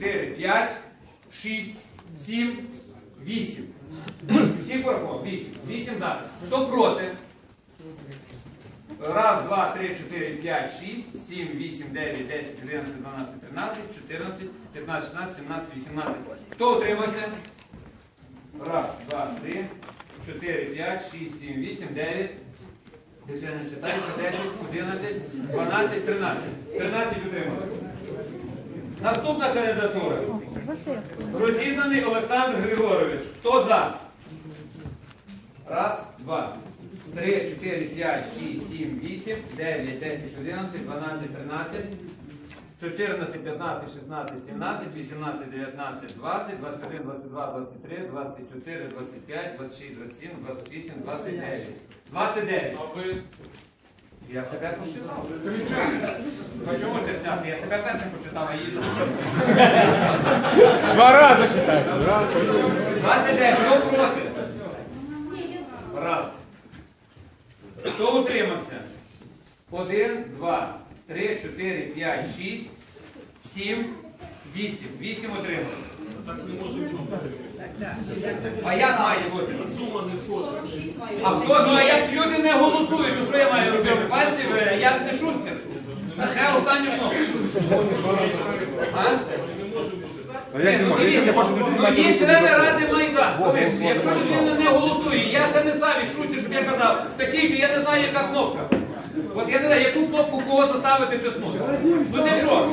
4, 5, 6, 7, 8. 8. Всі порахував? 8. 8 за. Хто проти? Раз, два, три, чотири, п'ять, шість, сім, вісім, дев'ять, десять, одинадцять, дванадцять, тринадцять, чотирнадцять, п'ятнадцять, шістнадцять, сімнадцять, вісімнадцять. Хто утримався? Раз, два, три, чотири, п'ять, шість, сім, вісім, дев'ять. Дитина читається, десять, одинадцять, дванадцять, тринадцять. Тринадцять утрималося. Наступна кандидатура. Розізнаний Олександр Григорович. Хто за? Раз, два, три, чотири, п'ять, шість, сім, вісім, дев'ять, десять, одинадцять, дванадцять, тринадцять. 14, 15, 16, 17, 18, 19, 20, 21, 22, 23, 24, 25, 26, 27, 28, 29. 29. Я себе почитав. Ну чому ти взяти? Я себе першим почитав, а їду. Два рази считайте. 29. Хто проти? Раз. Хто утримався? Один, два, три, чотири, п'ять, шість, сім, вісім. Вісім отримали. так не може. А як має бути? Сума не сходиться. А хто? Ну а як люди не голосують, то що я маю робити? Пальців, е, я ж не шустер. Це останню. А? А як не бути, Є члени Ради Майдан. Якщо людина не голосує, я ще не Савік Шустер, щоб я казав, такий, я не знаю, яка кнопка. От я не знаю, яку кнопку кого заставити тиснути. Ну ти що?